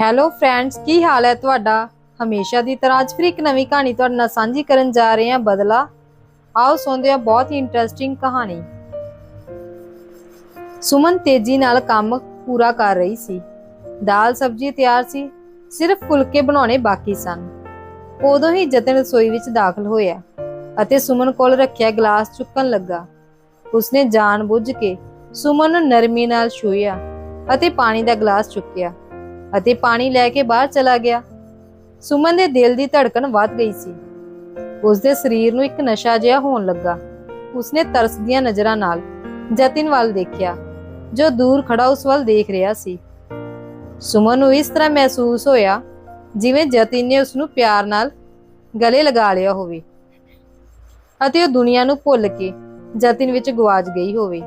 Hello friends ਕੀ ਹਾਲ ਹੈ ਤੁਹਾਡਾ? ਹਮੇਸ਼ਾ ਦੀ ਤਰ੍ਹਾਂ ਅੱਜ ਫਿਰ ਇੱਕ ਨਵੀਂ ਕਹਾਣੀ ਤੁਹਾਡੇ ਨਾਲ ਸਾਂਝੀ ਕਰਨ ਜਾ ਰਹੇ ਹਾਂ, ਬਦਲਾ। ਆਓ ਸੁਣਦੇ ਹਾਂ ਬਹੁਤ ਹੀ ਇੰਟਰਸਟਿੰਗ ਕਹਾਣੀ। ਸੁਮਨ ਤੇਜ਼ੀ ਨਾਲ ਕੰਮ ਪੂਰਾ ਕਰ ਰਹੀ ਸੀ। ਦਾਲ ਸਬਜ਼ੀ ਤਿਆਰ ਸੀ, ਸਿਰਫ ਫੁਲਕੇ ਬਣਾਉਣੇ ਬਾਕੀ ਸਨ। ਉਦੋਂ ਹੀ ਜਤਨ ਰਸੋਈ ਵਿੱਚ ਦਾਖਲ ਹੋਇਆ ਅਤੇ ਸੁਮਨ ਕੋਲ ਰੱਖਿਆ ਗਲਾਸ ਚੁੱਕਣ ਲੱਗਾ। ਉਸਨੇ ਜਾਣਬੁੱਝ ਕੇ ਸੁਮਨ ਨੂੰ ਨਰਮੀ ਨਾਲ ਛੂਹਿਆ। ਅਤੇ ਪਾਣੀ ਦਾ ਗਲਾਸ ਚੁੱਕਿਆ ਅਤੇ ਪਾਣੀ ਲੈ ਕੇ ਬਾਹਰ ਚਲਾ ਗਿਆ। ਸੁਮਨ ਦੇ ਦਿਲ ਦੀ ਧੜਕਣ ਵੱਧ ਗਈ ਸੀ। ਉਸ ਦੇ ਸਰੀਰ ਨੂੰ ਇੱਕ ਨਸ਼ਾ ਜਿਹਾ ਹੋਣ ਲੱਗਾ। ਉਸਨੇ ਤਰਸਦੀਆਂ ਨਜ਼ਰਾਂ ਨਾਲ ਜਤਿਨ ਵੱਲ ਦੇਖਿਆ, ਜੋ ਦੂਰ ਖੜਾ ਉਸ ਵੱਲ ਦੇਖ ਰਿਹਾ ਸੀ। ਸੁਮਨ ਨੂੰ ਇਸ ਤਰ੍ਹਾਂ ਮਹਿਸੂਸ ਹੋਇਆ, ਜਿਵੇਂ ਜਤਿਨ ਨੇ ਉਸ ਨੂੰ ਪਿਆਰ ਨਾਲ ਗਲੇ ਲਗਾ ਲਿਆ ਹੋਵੇ ਅਤੇ ਉਹ ਦੁਨੀਆ ਨੂੰ ਭੁੱਲ ਕੇ ਜਤਿਨ ਵਿੱਚ ਗਵਾਚ ਗਈ ਹੋਵੇ।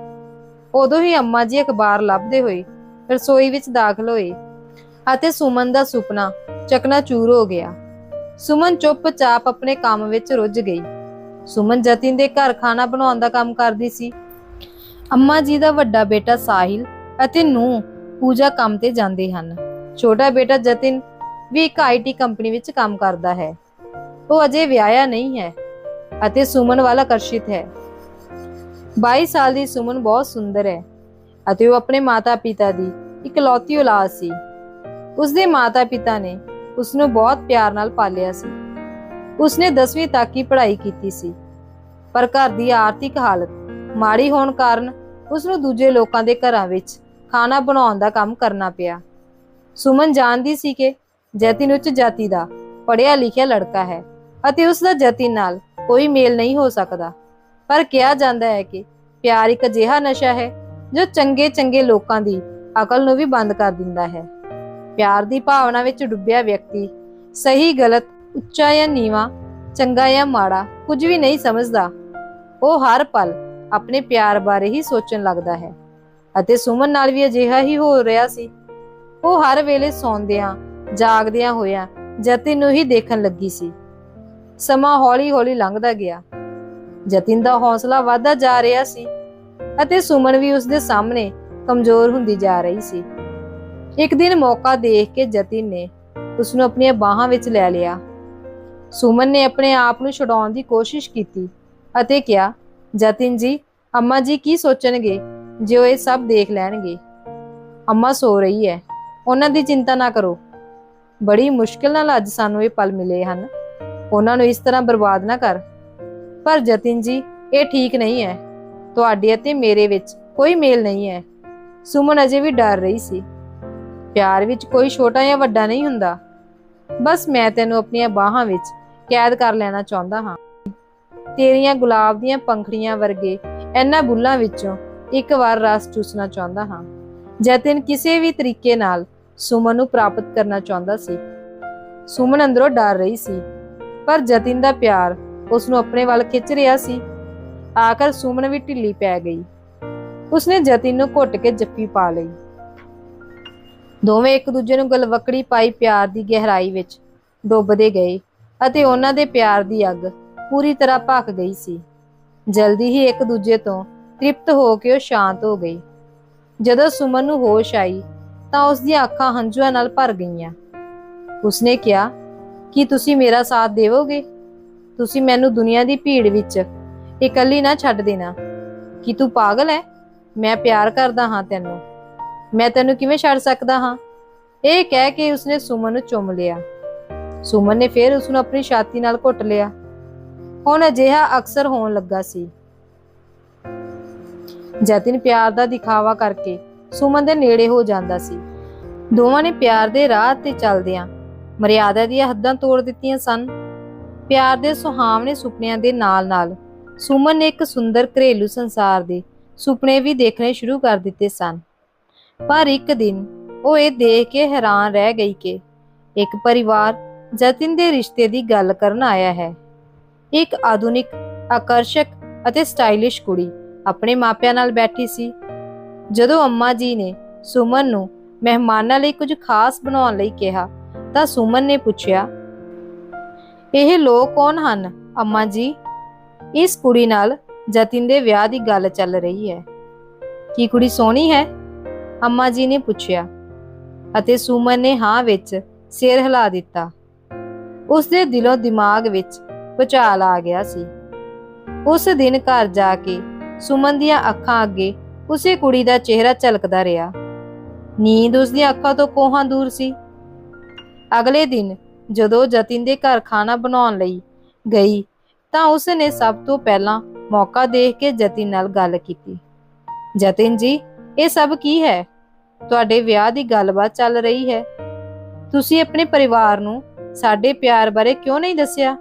ਉਦੋਂ ਹੀ ਅੰਮਾ ਜੀ ਅਖਬਾਰ ਲੱਭਦੇ ਹੋਏ ਰਸੋਈ ਵਿੱਚ ਦਾਖਲ ਹੋਏ ਅਤੇ ਸੁਮਨ ਦਾ ਸੁਪਨਾ ਚਕਨਾਚੂਰ ਹੋ ਗਿਆ। ਸੁਮਨ ਚੁੱਪਚਾਪ ਆਪਣੇ ਕੰਮ ਵਿੱਚ ਰੁੱਝ ਗਈ। ਸੁਮਨ ਜਤਿਨ ਦੇ ਘਰ ਖਾਣਾ ਬਣਾਉਣ ਦਾ ਕੰਮ ਕਰਦੀ ਸੀ। ਅੰਮਾ ਜੀ ਦਾ ਵੱਡਾ ਬੇਟਾ ਸਾਹਿਲ ਅਤੇ ਨੂੰ ਪੂਜਾ ਕੰਮ ਤੇ ਜਾਂਦੇ ਹਨ। ਛੋਟਾ ਬੇਟਾ ਜਤਿਨ ਵੀ ਇੱਕ ਆਈਟੀ ਕੰਪਨੀ ਵਿੱਚ ਕੰਮ ਕਰਦਾ ਹੈ। ਉਹ ਅਜੇ ਵਿਆਹਿਆ ਨਹੀਂ ਹੈ ਅਤੇ ਸੁਮਨ ਵੱਲ ਆਕਰਸ਼ਿਤ ਹੈ। 22 ਸਾਲ ਦੀ ਸੁਮਨ ਬਹੁਤ ਸੁੰਦਰ ਹੈ। ਅਤੇ ਉਹ ਆਪਣੇ ਮਾਤਾ-ਪਿਤਾ ਦੀ ਇਕਲੌਤੀ ਔਲਾਦ ਸੀ। ਉਸ ਦੇ ਮਾਤਾ-ਪਿਤਾ ਨੇ ਉਸ ਨੂੰ ਬਹੁਤ ਪਿਆਰ ਨਾਲ ਪਾਲਿਆ ਸੀ। ਉਸਨੇ 10ਵੀਂ ਤੱਕ ਹੀ ਪੜ੍ਹਾਈ ਕੀਤੀ ਸੀ। ਪਰ ਘਰ ਦੀ ਆਰਥਿਕ ਹਾਲਤ ਮਾੜੀ ਹੋਣ ਕਾਰਨ ਉਸ ਨੂੰ ਦੂਜੇ ਲੋਕਾਂ ਦੇ ਘਰਾਂ ਵਿੱਚ ਖਾਣਾ ਬਣਾਉਣ ਦਾ ਕੰਮ ਕਰਨਾ ਪਿਆ। ਸੁਮਨ ਜਾਣਦੀ ਸੀ ਕਿ ਜਤਿਨ ਉੱਚ ਜਾਤੀ ਦਾ ਪੜ੍ਹਿਆ ਲਿਖਿਆ ਲੜਕਾ ਹੈ ਅਤੇ ਉਸ ਦਾ ਜਤਿਨ ਨਾਲ ਕੋਈ ਮੇਲ ਨਹੀਂ ਹੋ ਸਕਦਾ। ਪਰ ਕਿਹਾ ਜਾਂਦਾ ਹੈ ਕਿ ਪਿਆਰ ਇੱਕ ਅਜਿਹਾ ਨਸ਼ਾ ਹੈ ਜੋ ਚੰਗੇ ਚੰਗੇ ਲੋਕਾਂ ਦੀ ਅਕਲ ਨੂੰ ਵੀ ਬੰਦ ਕਰ ਦਿੰਦਾ ਹੈ। ਪਿਆਰ ਦੀ ਭਾਵਨਾ ਵਿੱਚ ਡੁੱਬਿਆ ਵਿਅਕਤੀ ਸਹੀ, ਗਲਤ, ਉੱਚਾ ਜਾਂ ਨੀਵਾ, ਚੰਗਾ ਜਾਂ ਮਾੜਾ ਕੁਝ ਵੀ ਨਹੀਂ ਸਮਝਦਾ। ਉਹ ਹਰ ਪਲ ਆਪਣੇ ਪਿਆਰ ਬਾਰੇ ਹੀ ਸੋਚਣ ਲੱਗਦਾ ਹੈ ਅਤੇ ਸੁਮਨ ਨਾਲ ਵੀ ਅਜਿਹਾ ਹੀ ਹੋ ਰਿਹਾ ਸੀ। ਉਹ ਹਰ ਵੇਲੇ ਸੌਂਦਿਆਂ, ਜਾਗਦਿਆਂ ਹੋਇਆਂ ਜਤਿਨ ਨੂੰ ਹੀ ਦੇਖਣ ਲੱਗੀ ਸੀ। ਸਮਾਂ ਹੌਲੀ-ਹੌਲੀ ਲੰਘਦਾ ਗਿਆ। ਜਤਿਨ ਦਾ ਹੌਸਲਾ ਵਧਦਾ ਜਾ ਰਿਹਾ ਸੀ। ਅਤੇ ਸੁਮਨ ਵੀ ਉਸ ਦੇ ਸਾਹਮਣੇ ਕਮਜ਼ੋਰ ਹੁੰਦੀ ਜਾ ਰਹੀ ਸੀ। ਇੱਕ ਦਿਨ ਮੌਕਾ ਦੇਖ ਕੇ ਜਤਿਨ ਨੇ ਉਸ ਨੂੰ ਆਪਣੀਆਂ ਬਾਹਾਂ ਵਿੱਚ ਲੈ ਲਿਆ। ਸੁਮਨ ਨੇ ਆਪਣੇ ਆਪ ਨੂੰ ਛੁਡਾਉਣ ਦੀ ਕੋਸ਼ਿਸ਼ ਕੀਤੀ ਅਤੇ ਕਿਹਾ, ਜਤਿਨ ਜੀ, ਅੰਮਾ ਜੀ ਕੀ ਸੋਚਣਗੇ ਜੇ ਉਹ ਇਹ ਸਭ ਦੇਖ ਲੈਣਗੇ? ਅੰਮਾ ਸੋ ਰਹੀ ਹੈ, ਉਹਨਾਂ ਦੀ ਚਿੰਤਾ ਨਾ ਕਰੋ। ਬੜੀ ਮੁਸ਼ਕਿਲ ਨਾਲ ਅੱਜ ਸਾਨੂੰ ਇਹ ਪਲ ਮਿਲੇ ਹਨ। ਉਹਨਾਂ ਨੂੰ ਇਸ ਤਰ੍ਹਾਂ ਬਰਬਾਦ ਨਾ ਕਰ। ਪਰ ਜਤਿਨ ਜੀ, ਇਹ ਠੀਕ ਨਹੀਂ ਹੈ। ਤੁਹਾਡੇ ਅਤੇ ਮੇਰੇ ਵਿੱਚ ਕੋਈ ਮੇਲ ਨਹੀਂ ਹੈ। ਸੁਮਨ ਅਜੇ ਵੀ ਡਰ ਰਹੀ ਸੀ। ਪਿਆਰ ਵਿੱਚ ਕੋਈ ਛੋਟਾ ਜਾਂ ਵੱਡਾ ਨਹੀਂ ਹੁੰਦਾ। ਬਸ ਮੈਂ ਤੈਨੂੰ ਆਪਣੀਆਂ ਬਾਹਾਂ ਵਿੱਚ ਕੈਦ ਕਰ ਲੈਣਾ ਚਾਹੁੰਦਾ ਹਾਂ। ਤੇਰੀਆਂ ਗੁਲਾਬ ਦੀਆਂ ਪੰਖੜੀਆਂ ਵਰਗੇ ਇਹਨਾਂ ਬੁੱਲਾਂ ਵਿੱਚੋਂ ਇੱਕ ਵਾਰ ਰਸ ਚੂਸਣਾ ਚਾਹੁੰਦਾ ਹਾਂ। ਜਤਿਨ ਕਿਸੇ ਵੀ ਤਰੀਕੇ ਨਾਲ ਸੁਮਨ ਨੂੰ ਪ੍ਰਾਪਤ ਕਰਨਾ ਚਾਹੁੰਦਾ ਸੀ। ਸੁਮਨ ਅੰਦਰੋਂ ਡਰ ਰਹੀ ਸੀ। ਪਰ ਜਤਿਨ ਦਾ ਪਿਆਰ ਉਸ ਨੂੰ ਆਪਣੇ ਵੱਲ ਖਿੱਚ ਰਿਹਾ ਸੀ। ਆਕਰ ਸੁਮਨ ਵੀ ਢਿੱਲੀ ਪੈ ਗਈ। ਉਸਨੇ ਜਤਿਨ ਨੂੰ ਘੁੱਟ ਕੇ ਜੱਫੀ ਪਾ ਲਈ। ਦੋਵੇਂ ਇੱਕ ਦੂਜੇ ਨੂੰ ਗਲਵਕੜੀ ਪਾਈ ਪਿਆਰ ਦੀ ਗਹਿਰਾਈ ਵਿੱਚ ਡੁੱਬਦੇ ਗਏ ਅਤੇ ਉਹਨਾਂ ਦੇ ਪਿਆਰ ਦੀ ਅੱਗ ਪੂਰੀ ਤਰ੍ਹਾਂ ਭਖ ਗਈ ਸੀ। ਜਲਦੀ ਹੀ ਇੱਕ ਦੂਜੇ ਤੋਂ ਤ੍ਰਿਪਤ ਹੋ ਕੇ ਉਹ ਸ਼ਾਂਤ ਹੋ ਗਈ ਜਦੋਂ ਸੁਮਨ ਨੂੰ ਹੋਸ਼ ਆਈ ਤਾਂ ਉਸ ਦੀਆਂ ਅੱਖਾਂ ਹੰਝੂਆਂ ਨਾਲ ਭਰ ਗਈਆਂ। ਉਸਨੇ ਕਿਹਾ, ਕਿ ਤੁਸੀਂ ਮੇਰਾ ਸਾਥ ਦੇਵੋਗੇ? ਤੁਸੀਂ ਮੈਨੂੰ ਦੁਨੀਆ ਦੀ ਭੀੜ ਵਿੱਚ ਇਕੱਲੀ ਨਾ ਛੱਡ ਦੇਣਾ। ਕਿ ਤੂੰ ਪਾਗਲ ਹੈ ਮੈਂ ਪਿਆਰ ਕਰਦਾ ਹਾਂ ਤੈਨੂੰ। ਮੈਂ ਤੈਨੂੰ ਕਿਵੇਂ ਛੱਡ ਸਕਦਾ ਹਾਂ? ਇਹ ਕਹਿ ਕੇ ਉਸਨੇ ਸੁਮਨ ਨੂੰ ਚੁੰਮ ਲਿਆ। ਸੁਮਨ ਨੇ ਫਿਰ ਉਸ ਨੂੰ ਆਪਣੀ ਛਾਤੀ ਨਾਲ ਘੁੱਟ ਲਿਆ। ਹੁਣ ਅਜਿਹਾ ਅਕਸਰ ਹੋਣ ਲੱਗਾ ਸੀ। ਜਤਿਨ ਪਿਆਰ ਦਾ ਦਿਖਾਵਾ ਕਰਕੇ ਸੁਮਨ ਦੇ ਨੇੜੇ ਹੋ ਜਾਂਦਾ ਸੀ। ਦੋਵਾਂ ਨੇ ਪਿਆਰ ਦੇ ਰਾਹ ਤੇ ਚੱਲਦਿਆਂ ਮਰਿਆਦਾ ਦੀਆਂ ਹੱਦਾਂ ਤੋੜ ਦਿੱਤੀਆਂ ਸਨ। ਪਿਆਰ ਦੇ ਸੁਹਾਵਣੇ ਸੁਪਨਿਆਂ ਦੇ ਨਾਲ-ਨਾਲ ਸੁਮਨ ਨੇ ਇੱਕ ਸੁੰਦਰ ਘਰੇਲੂ ਸੰਸਾਰ ਦੇ ਸੁਪਨੇ ਵੀ ਦੇਖਣੇ ਸ਼ੁਰੂ ਕਰ ਦਿੱਤੇ ਸਨ। ਪਰ ਇੱਕ ਦਿਨ ਉਹ ਇਹ ਦੇਖ ਕੇ ਹੈਰਾਨ ਰਹਿ ਗਈ ਕਿ ਇੱਕ ਪਰਿਵਾਰ ਜਤਿਨ ਦੇ ਰਿਸ਼ਤੇ ਦੀ ਗੱਲ ਕਰਨ ਆਇਆ ਹੈ। ਇੱਕ ਆਧੁਨਿਕ, ਆਕਰਸ਼ਕ ਅਤੇ ਸਟਾਈਲਿਸ਼ ਕੁੜੀ ਆਪਣੇ ਮਾਪਿਆਂ ਨਾਲ ਬੈਠੀ ਸੀ। ਜਦੋਂ ਅੰਮਾ ਜੀ ਨੇ ਸੁਮਨ ਨੂੰ ਮਹਿਮਾਨਾਂ ਲਈ ਕੁਝ ਖਾਸ ਬਣਾਉਣ ਲਈ ਕਿਹਾ ਤਾਂ ਸੁਮਨ ਨੇ ਪੁੱਛਿਆ, ਇਹ ਲੋਕ ਕੌਣ ਹਨ, ਅੰਮਾ ਜੀ? ਇਸ ਕੁੜੀ ਨਾਲ ਜਤਿਨ ਦੇ ਵਿਆਹ ਦੀ ਗੱਲ ਚੱਲ ਰਹੀ ਹੈ। ਕੀ ਕੁੜੀ ਸੋਹਣੀ ਹੈ? ਅੰਮਾ ਜੀ ਨੇ ਪੁੱਛਿਆ ਅਤੇ ਸੁਮਨ ਨੇ ਹਾਂ ਵਿੱਚ ਸਿਰ ਹਿਲਾ ਦਿੱਤਾ। ਉਸ ਦੇ ਦਿਲੋਂ ਦਿਮਾਗ ਵਿੱਚ ਭੁਚਾਲ ਆ ਗਿਆ ਸੀ। ਉਸ ਦਿਨ ਘਰ ਜਾ ਕੇ ਸੁਮਨ ਦੀਆਂ ਅੱਖਾਂ ਅੱਗੇ ਉਸੇ ਕੁੜੀ ਦਾ ਚਿਹਰਾ ਝਲਕਦਾ ਰਿਹਾ। ਨੀਂਦ ਉਸ ਦੀਆਂ ਅੱਖਾਂ ਤੋਂ ਕੋਹਾਂ ਦੂਰ ਸੀ। ਅਗਲੇ ਦਿਨ ਜਦੋਂ ਜਤਿਨ ਦੇ ਘਰ ਖਾਣਾ ਬਣਾਉਣ ਲਈ ਗਈ ਤਾਂ ਉਸ ਨੇ ਸਭ ਤੋਂ ਪਹਿਲਾਂ ਮੌਕਾ ਦੇਖ ਕੇ ਜਤਿਨ ਨਾਲ ਗੱਲ ਕੀਤੀ। ਜਤਿਨ ਜੀ, ਇਹ ਸਭ ਕੀ ਹੈ? ਤੁਹਾਡੇ ਵਿਆਹ ਦੀ ਗੱਲਬਾਤ ਚੱਲ ਰਹੀ ਹੈ। ਤੁਸੀਂ ਆਪਣੇ ਪਰਿਵਾਰ ਨੂੰ ਸਾਡੇ ਪਿਆਰ ਬਾਰੇ ਕਿਉਂ ਨਹੀਂ ਦੱਸਿਆ?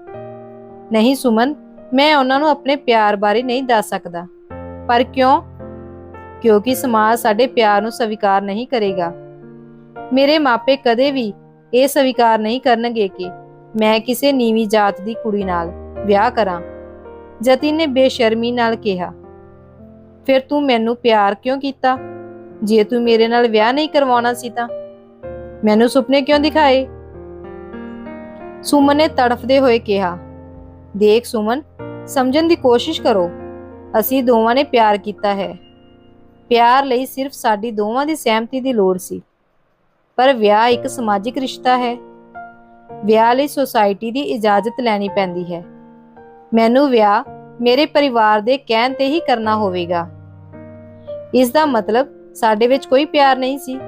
ਨਹੀਂ ਸੁਮਨ, ਮੈਂ ਉਹਨਾਂ ਨੂੰ ਆਪਣੇ ਪਿਆਰ ਬਾਰੇ ਨਹੀਂ ਦੱਸ ਸਕਦਾ। ਪਰ ਕਿਉਂ? ਕਿਉਂਕਿ ਸਮਾਜ ਸਾਡੇ ਪਿਆਰ ਨੂੰ ਸਵੀਕਾਰ ਨਹੀਂ ਕਰੇਗਾ। ਮੇਰੇ ਮਾਪੇ ਕਦੇ ਵੀ ਇਹ ਸਵੀਕਾਰ ਨਹੀਂ ਕਰਨਗੇ ਕਿ ਮੈਂ ਕਿਸੇ ਨੀਵੀਂ ਜਾਤ ਦੀ ਕੁੜੀ ਨਾਲ ਵਿਆਹ ਕਰਾਂ। ਜਤਿਨ ਨੇ ਬੇਸ਼ਰਮੀ ਨਾਲ ਕਿਹਾ, ਫਿਰ ਤੂੰ ਮੈਨੂੰ ਪਿਆਰ ਕਿਉਂ ਕੀਤਾ? ਜੇ ਤੂੰ ਮੇਰੇ ਨਾਲ ਵਿਆਹ ਨਹੀਂ ਕਰਵਾਉਣਾ ਸੀ ਤਾਂ? ਮੈਨੂੰ ਸੁਪਨੇ ਕਿਉਂ ਦਿਖਾਏ? ਸੁਮਨ ਨੇ ਤੜਫਦੇ ਹੋਏ ਕਿਹਾ, ਦੇਖ ਸੁਮਨ, ਸਮਝਣ ਦੀ ਕੋਸ਼ਿਸ਼ ਕਰੋ। ਅਸੀਂ ਦੋਵਾਂ ਨੇ ਪਿਆਰ ਕੀਤਾ ਹੈ। ਪਿਆਰ ਲਈ ਸਿਰਫ ਸਾਡੀ ਦੋਵਾਂ ਦੀ ਸਹਿਮਤੀ ਦੀ ਲੋੜ ਸੀ। ਪਰ ਵਿਆਹ ਇੱਕ ਸਮਾਜਿਕ ਰਿਸ਼ਤਾ ਹੈ। ਵਿਆਹ ਲਈ ਸੁਸਾਇਟੀ ਦੀ ਇਜਾਜ਼ਤ ਲੈਣੀ ਪੈਂਦੀ ਹੈ। ਮੈਨੂੰ ਵਿਆਹ ਮੇਰੇ ਪਰਿਵਾਰ ਦੇ ਕਹਿਣ ਤੇ ਹੀ ਕਰਨਾ ਹੋਵੇਗਾ। ਇਸ ਦਾ ਮਤਲਬ ਸਾਡੇ ਵਿੱਚ ਕੋਈ ਪਿਆਰ ਨਹੀਂ ਸੀ।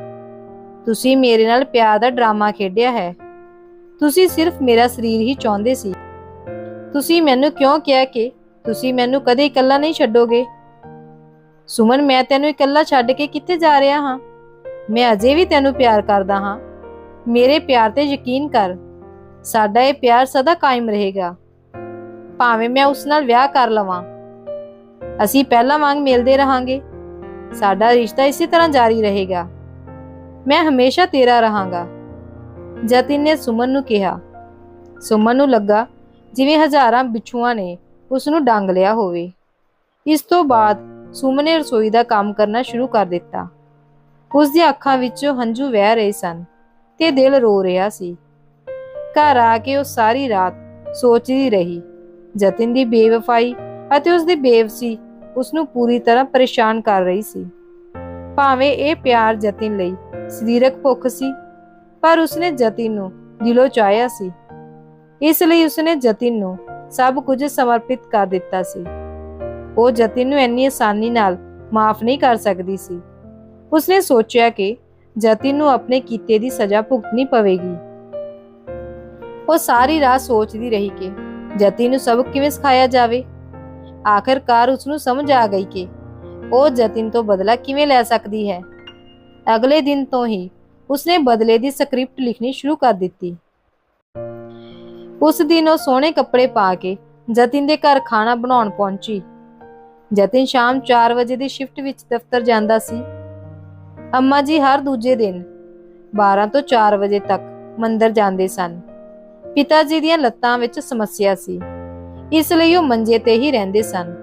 ਤੁਸੀਂ ਮੇਰੇ ਨਾਲ ਪਿਆਰ ਦਾ ਡਰਾਮਾ ਖੇਡਿਆ ਹੈ। ਤੁਸੀਂ ਸਿਰਫ ਮੇਰਾ ਸਰੀਰ ਹੀ ਚਾਹੁੰਦੇ ਸੀ। ਤੁਸੀਂ ਮੈਨੂੰ ਕਿਉਂ ਕਿਹਾ ਕਿ ਤੁਸੀਂ ਮੈਨੂੰ ਕਦੇ ਇਕੱਲਾ ਨਹੀਂ ਛੱਡੋਗੇ? ਸੁਮਨ, ਮੈਂ ਤੈਨੂੰ ਇਕੱਲਾ ਛੱਡ ਕੇ ਕਿੱਥੇ ਜਾ ਰਿਹਾ ਹਾਂ? ਮੈਂ ਅਜੇ ਵੀ ਤੈਨੂੰ ਪਿਆਰ ਕਰਦਾ ਹਾਂ। ਮੇਰੇ ਪਿਆਰ ਤੇ ਯਕੀਨ ਕਰ। ਸਾਡਾ ਇਹ ਪਿਆਰ ਸਦਾ ਕਾਇਮ ਰਹੇਗਾ। ਭਾਵੇਂ ਮੈਂ ਉਸ ਨਾਲ ਵਿਆਹ ਕਰ ਲਵਾਂ। ਅਸੀਂ ਪਹਿਲਾਂ ਵਾਂਗ ਮਿਲਦੇ ਰਹਾਂਗੇ। ਸਾਡਾ ਰਿਸ਼ਤਾ ਇਸੇ ਤਰ੍ਹਾਂ ਜਾਰੀ ਰਹੇਗਾ। ਮੈਂ ਹਮੇਸ਼ਾ ਤੇਰਾ ਰਹਾਂਗਾ। ਜਤਿਨ ਨੇ ਸੁਮਨ ਨੂੰ ਕਿਹਾ, ਸੁਮਨ ਨੂੰ ਲੱਗਾ ਜਿਵੇਂ ਹਜ਼ਾਰਾਂ ਬਿਛੂਆਂ ਨੇ ਉਸ ਨੂੰ ਡੰਗ ਲਿਆ ਹੋਵੇ। ਇਸ ਤੋਂ ਬਾਅਦ ਸੁਮਨ ਨੇ ਰਸੋਈ ਦਾ ਕੰਮ ਕਰਨਾ ਸ਼ੁਰੂ ਕਰ ਦਿੱਤਾ। ਉਸ ਦੀਆਂ ਅੱਖਾਂ ਵਿੱਚੋਂ ਹੰਝੂ ਵਹਿ ਰਹੇ ਸਨ ਤੇ ਦਿਲ ਰੋ ਰਿਹਾ ਸੀ। ਘਰ ਆ ਕੇ ਉਹ ਸਾਰੀ ਰਾਤ ਸੋਚਦੀ ਰਹੀ। ਜਤਿਨ ਦੀ ਬੇਵਫਾਈ ਅਤੇ ਉਸ ਦੀ ਬੇਵਸੀ ਉਸ ਨੂੰ ਪੂਰੀ ਤਰ੍ਹਾਂ ਪਰੇਸ਼ਾਨ ਕਰ ਰਹੀ ਸੀ। ਭਾਵੇਂ ਇਹ ਪਿਆਰ ਜਤਿਨ ਲਈ ਸਰੀਰਕ ਭੁੱਖ ਸੀ, ਪਰ ਉਸਨੇ ਜਤਿਨ ਨੂੰ ਦਿਲੋਂ ਚਾਹਿਆ ਸੀ। ਇਸ ਲਈ ਉਸਨੇ ਜਤਿਨ ਨੂੰ ਸਭ ਕੁਝ ਸਮਰਪਿਤ ਕਰ ਦਿੱਤਾ ਸੀ। ਉਹ ਜਤਿਨ ਨੂੰ ਇੰਨੀ ਆਸਾਨੀ ਨਾਲ ਮਾਫ ਨਹੀਂ ਕਰ ਸਕਦੀ ਸੀ। ਉਸਨੇ ਸੋਚਿਆ ਕਿ ਜਤਿਨ ਨੂੰ ਆਪਣੇ ਕੀਤੇ ਦੀ ਸਜ਼ਾ ਭੁਗਤਣੀ ਪਵੇਗੀ। ਉਹ ਸਾਰੀ ਰਾਤ ਸੋਚਦੀ ਰਹੀ ਕਿ ਜਤਿਨ ਨੂੰ ਸਬਕ ਕਿਵੇਂ ਸਿਖਾਇਆ ਜਾਵੇ? ਆਖਰਕਾਰ ਉਸ ਨੂੰ ਸਮਝ ਆ ਗਈ ਕਿ ਉਹ ਜਤਿਨ ਤੋਂ ਬਦਲਾ ਕਿਵੇਂ ਲੈ ਸਕਦੀ ਹੈ? ਅਗਲੇ ਦਿਨ ਤੋਂ ਹੀ ਉਸਨੇ ਬਦਲੇ ਦੀ ਸਕ੍ਰਿਪਟ ਲਿਖਣੀ ਸ਼ੁਰੂ ਕਰ ਦਿੱਤੀ। ਉਸ ਦਿਨ ਉਹ ਸੋਹਣੇ ਕੱਪੜੇ ਪਾ ਕੇ ਜਤਿਨ ਦੇ ਘਰ ਖਾਣਾ ਬਣਾਉਣ ਪਹੁੰਚੀ। ਜਤਿਨ ਸ਼ਾਮ 4 ਵਜੇ ਦੀ ਸ਼ਿਫਟ ਵਿੱਚ ਦਫ਼ਤਰ ਜਾਂਦਾ ਸੀ। ਅੰਮਾ ਜੀ ਹਰ ਦੂਜੇ ਦਿਨ 12 ਤੋਂ 4 ਵਜੇ ਤੱਕ ਮੰਦਰ ਜਾਂਦੇ ਸਨ। ਪਿਤਾ ਜੀ ਦੀਆਂ ਲੱਤਾਂ ਵਿੱਚ ਸਮੱਸਿਆ ਸੀ। ਇਸ ਲਈ ਉਹ ਮੰਜੇ ਤੇ ਹੀ ਰਹਿੰਦੇ ਸਨ।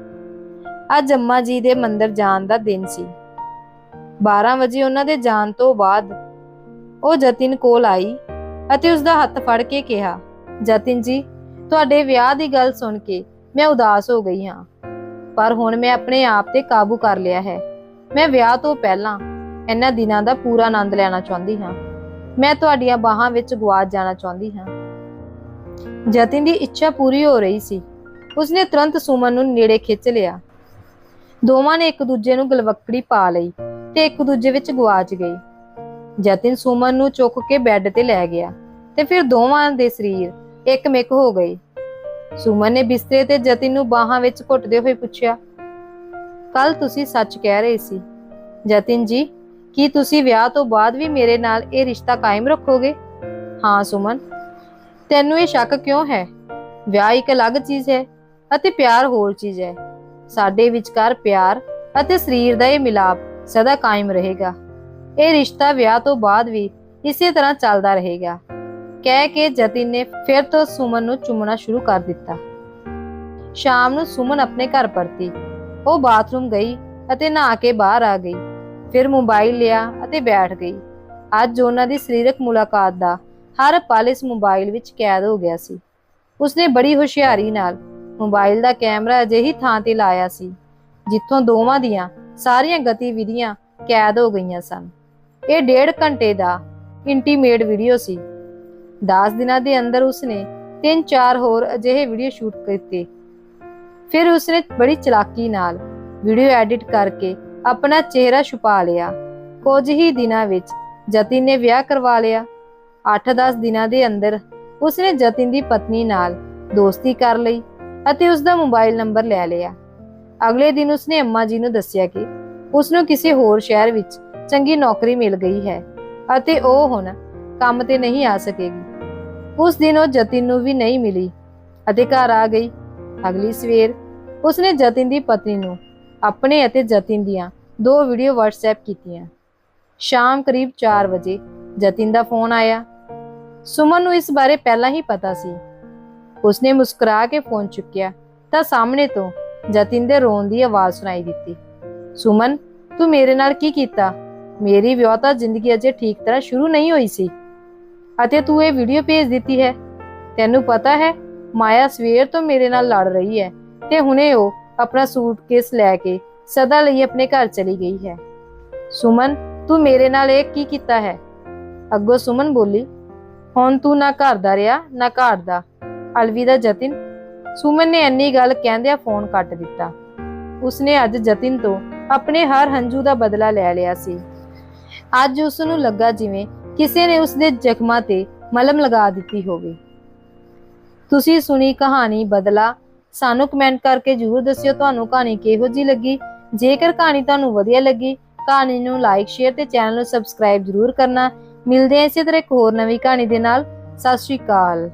ਅੱਜ ਅੰਮਾ ਜੀ ਦੇ ਮੰਦਰ ਜਾਣ ਦਾ ਦਿਨ ਸੀ। 12 ਵਜੇ ਉਹਨਾਂ ਦੇ ਜਾਣ ਤੋਂ ਬਾਅਦ ਉਹ ਜਤਿਨ ਕੋਲ ਆਈ ਅਤੇ ਉਸ ਦਾ ਹੱਥ ਫੜ ਕੇ ਕਿਹਾ, ਜਤਿਨ ਜੀ, ਤੁਹਾਡੇ ਵਿਆਹ ਦੀ ਗੱਲ ਸੁਣ ਕੇ ਮੈਂ ਉਦਾਸ ਹੋ ਗਈ ਹਾਂ। ਪਰ ਹੁਣ ਮੈਂ ਆਪਣੇ ਆਪ ਤੇ ਕਾਬੂ ਕਰ ਲਿਆ ਹੈ। ਮੈਂ ਵਿਆਹ ਤੋਂ ਪਹਿਲਾਂ ਇਹਨਾਂ ਦਿਨਾਂ ਦਾ ਪੂਰਾ ਆਨੰਦ ਲੈਣਾ ਚਾਹੁੰਦੀ ਹਾਂ। ਮੈਂ ਤੁਹਾਡੀਆਂ ਬਾਹਾਂ ਵਿੱਚ ਗਵਾਚ ਜਾਣਾ ਚਾਹੁੰਦੀ ਹਾਂ। ਜਤਿਨ ਦੀ ਇੱਛਾ ਪੂਰੀ ਹੋ ਰਹੀ ਸੀ। ਉਸਨੇ ਤੁਰੰਤ ਸੁਮਨ ਨੂੰ ਨੇੜੇ ਖਿੱਚ ਲਿਆ। ਦੋਵਾਂ ਨੇ ਇੱਕ ਦੂਜੇ ਨੂੰ ਗਲਵੱਕੜੀ ਪਾ ਲਈ ਤੇ ਇੱਕ ਦੂਜੇ ਵਿੱਚ ਗਵਾਚ ਗਈ ਜਤਿਨ ਸੁਮਨ ਨੂੰ ਚੁੱਕ ਕੇ ਬੈੱਡ ਤੇ ਲੈ ਗਿਆ ਤੇ ਫਿਰ ਦੋਵਾਂ ਦੇ ਸਰੀਰ ਇੱਕ ਮਿਕ ਹੋ ਗਏ। ਸੁਮਨ ਨੇ ਬਿਸਤਰੇ ਤੇ ਜਤਿਨ ਨੂੰ ਬਾਹਾਂ ਵਿੱਚ ਘੁੱਟਦੇ ਹੋਏ ਪੁੱਛਿਆ ਕੱਲ ਤੁਸੀਂ ਸੱਚ ਕਹਿ ਰਹੇ ਸੀ? ਜਤਿਨ ਜੀ, ਕੀ ਤੁਸੀਂ ਵਿਆਹ ਤੋਂ ਬਾਅਦ ਵੀ ਮੇਰੇ ਨਾਲ ਇਹ ਰਿਸ਼ਤਾ ਕਾਇਮ ਰੱਖੋਗੇ? ਹਾਂ, ਸੁਮਨ। ਤੈਨੂੰ ਇਹ ਸ਼ੱਕ ਕਿਉਂ ਹੈ? ਵਿਆਹ ਇੱਕ ਅਲੱਗ ਚੀਜ਼ ਹੈ ਅਤੇ ਪਿਆਰ ਹੋਰ ਚੀਜ਼ ਹੈ। ਸਾਡੇ ਵਿਚਕਾਰ ਪਿਆਰ ਅਤੇ ਸਰੀਰ ਦਾ ਇਹ ਮਿਲਾਪ ਸਦਾ ਕਾਇਮ ਰਹੇਗਾ। ਇਹ ਰਿਸ਼ਤਾ ਵਿਆਹ ਤੋਂ ਬਾਅਦ ਵੀ ਇਸੇ ਤਰ੍ਹਾਂ ਚੱਲਦਾ ਰਹੇਗਾ। ਕਹਿ ਕੇ ਜਤਿਨ ਨੇ ਫਿਰ ਤੋਂ ਸੁਮਨ ਨੂੰ ਚੁੰਮਣਾ ਸ਼ੁਰੂ ਕਰ ਦਿੱਤਾ। ਸ਼ਾਮ ਨੂੰ ਸੁਮਨ ਆਪਣੇ ਘਰ ਪਰਤੀ। ਉਹ ਬਾਥਰੂਮ ਗਈ ਅਤੇ ਨਹਾ ਕੇ ਬਾਹਰ ਆ ਗਈ। ਫਿਰ ਮੋਬਾਈਲ ਲਿਆ ਅਤੇ ਬੈਠ ਗਈ। ਅੱਜ ਉਹਨਾਂ ਦੀ ਸਰੀਰਕ ਮੁਲਾਕਾਤ ਦਾ ਹਰ ਪਲ ਇਸ ਮੋਬਾਈਲ ਵਿੱਚ ਕੈਦ ਹੋ ਗਿਆ ਸੀ। ਉਸਨੇ ਬੜੀ ਹੁਸ਼ਿਆਰੀ ਨਾਲ ਮੋਬਾਈਲ ਦਾ ਕੈਮਰਾ ਅਜਿਹੀ ਥਾਂ ਤੇ ਲਾਇਆ ਸੀ, ਜਿੱਥੋਂ ਦੋਵਾਂ ਦੀਆਂ ਸਾਰੀਆਂ ਗਤੀਵਿਧੀਆਂ ਕੈਦ ਹੋ ਗਈਆਂ ਸਨ। ਇਹ ਡੇਢ ਘੰਟੇ ਦਾ ਇੰਟੀਮੇਟ ਵੀਡੀਓ ਸੀ। 10 ਦਿਨਾਂ ਦੇ ਅੰਦਰ ਉਸਨੇ ਤਿੰਨ ਚਾਰ ਹੋਰ ਅਜਿਹੇ ਵੀਡੀਓ ਸ਼ੂਟ ਕੀਤੇ। ਫਿਰ ਉਸਨੇ ਬੜੀ ਚਲਾਕੀ ਨਾਲ ਵੀਡੀਓ ਐਡਿਟ ਕਰਕੇ ਆਪਣਾ ਚਿਹਰਾ ਛੁਪਾ ਲਿਆ। ਕੁਝ ਹੀ ਦਿਨਾਂ ਵਿੱਚ ਜਤਿਨ ਨੇ ਵਿਆਹ ਕਰਵਾ ਲਿਆ। 8-10 ਦਿਨਾਂ ਦੇ ਅੰਦਰ ਉਸਨੇ ਜਤਿਨ ਦੀ ਪਤਨੀ ਨਾਲ ਦੋਸਤੀ ਕਰ ਲਈ ਅਤੇ ਉਸ ਦਾ ਮੋਬਾਈਲ ਨੰਬਰ ਲੈ ਲਿਆ। ਅਗਲੇ ਦਿਨ ਉਸਨੇ ਅੰਮਾ ਜੀ ਨੂੰ ਦੱਸਿਆ ਕਿ ਉਸ ਨੂੰ ਕਿਸੇ ਹੋਰ ਸ਼ਹਿਰ ਵਿੱਚ ਚੰਗੀ ਨੌਕਰੀ ਮਿਲ ਗਈ ਹੈ ਅਤੇ ਉਹ ਹੁਣ ਕੰਮ ਤੇ ਨਹੀਂ ਆ ਸਕੇਗੀ। ਉਸ ਦਿਨ ਉਹ ਜਤਿਨ ਨੂੰ ਵੀ ਨਹੀਂ ਮਿਲੀ ਅਤੇ ਘਰ ਆ ਗਈ। ਅਗਲੀ ਸਵੇਰ ਉਸਨੇ ਜਤਿਨ ਦੀ ਪਤਨੀ ਨੂੰ ਆਪਣੇ ਅਤੇ ਜਤਿਨ ਦੀਆਂ ਦੋ ਵੀਡੀਓ WhatsApp ਕੀਤੀਆਂ। ਸ਼ਾਮ ਕਰੀਬ 4 ਵਜੇ ਜਤਿਨ ਦਾ ਫੋਨ ਆਇਆ ਸੁਮਨ ਨੂੰ ਇਸ ਬਾਰੇ ਪਹਿਲਾਂ ਹੀ ਪਤਾ ਸੀ। ਉਸਨੇ ਮੁਸਕਰਾ ਕੇ ਫੋਨ ਚੁੱਕਿਆ ਤਾਂ ਸਾਹਮਣੇ ਤੋਂ ਜਤਿਨ ਦੇ ਰੋਣ ਦੀ ਆਵਾਜ਼ ਸੁਣਾਈ ਦਿੱਤੀ। ਸੁਮਨ, ਤੂੰ ਮੇਰੇ ਨਾਲ ਕੀ ਕੀਤਾ? ਮੇਰੀ ਵਿਆਹਤਾ ਜ਼ਿੰਦਗੀ ਅਜੇ ਠੀਕ ਤਰ੍ਹਾਂ ਸ਼ੁਰੂ ਨਹੀਂ ਹੋਈ ਸੀ। ਅਤੇ ਤੂੰ ਇਹ ਵੀਡੀਓ ਭੇਜ ਦਿੱਤੀ ਹੈ? ਤੈਨੂੰ ਪਤਾ ਹੈ, ਮਾਇਆ ਸਵੇਰ ਤੋਂ ਮੇਰੇ ਨਾਲ ਲੜ ਰਹੀ ਹੈ ਤੇ ਹੁਣੇ ਉਹ ਆਪਣਾ ਸੂਟਕੇਸ ਲੈ ਕੇ ਸਦਾ ਲਈ ਆਪਣੇ ਘਰ ਚਲੀ ਗਈ ਹੈ। ਸੁਮਨ, ਤੂੰ ਮੇਰੇ ਨਾਲ ਇਹ ਕੀ ਕੀਤਾ ਹੈ? ਅੱਗੋਂ ਸੁਮਨ ਬੋਲੀ ਹੁਣ ਤੂੰ ਨਾ ਘਰ ਦਾ ਰਿਹਾ, ਨਾ ਘਾਟ ਦਾ। ਅਲਵਿਦਾ ਜਤਿਨ, ਸੁਮਨ ਨੇ ਇੰਨੀ ਗੱਲ ਕਹਿੰਦਿਆਂ ਫੋਨ ਕੱਟ ਦਿੱਤਾ। ਉਸਨੇ ਅੱਜ ਜਤਿਨ ਤੋਂ ਆਪਣੇ ਹਰ ਹੰਝੂ ਦਾ ਬਦਲਾ ਲੈ ਲਿਆ ਸੀ। ਅੱਜ ਉਸ ਨੂੰ ਲੱਗਾ ਜਿਵੇਂ ਕਿਸੇ ਨੇ ਉਸਦੇ ਜ਼ਖਮਾਂ ਤੇ ਮਲਮ ਲਗਾ ਦਿੱਤੀ ਹੋਵੇ। ਤੁਸੀਂ ਸੁਣੀ ਕਹਾਣੀ ਬਦਲਾ। ਸਾਨੂੰ ਕਮੈਂਟ ਕਰਕੇ ਜਰੂਰ ਦੱਸਿਓ ਤੁਹਾਨੂੰ ਕਹਾਣੀ ਕਿਹੋ ਜੀ ਲੱਗੀ। ਜੇਕਰ ਕਹਾਣੀ ਤੁਹਾਨੂੰ ਵਧੀਆ ਲੱਗੀ, ਕਹਾਣੀ ਨੂੰ ਲਾਈਕ, ਸ਼ੇਅਰ ਤੇ ਚੈਨਲ ਨੂੰ ਸਬਸਕ੍ਰਾਈਬ ਜਰੂਰ ਕਰਨਾ। ਮਿਲਦੇ ਹਾਂ ਇਸੇ ਤਰ੍ਹਾਂ ਇੱਕ ਹੋਰ ਨਵੀਂ ਕਹਾਣੀ ਦੇ ਨਾਲ। ਸਤਿ ਸ਼੍ਰੀ ਅਕਾਲ।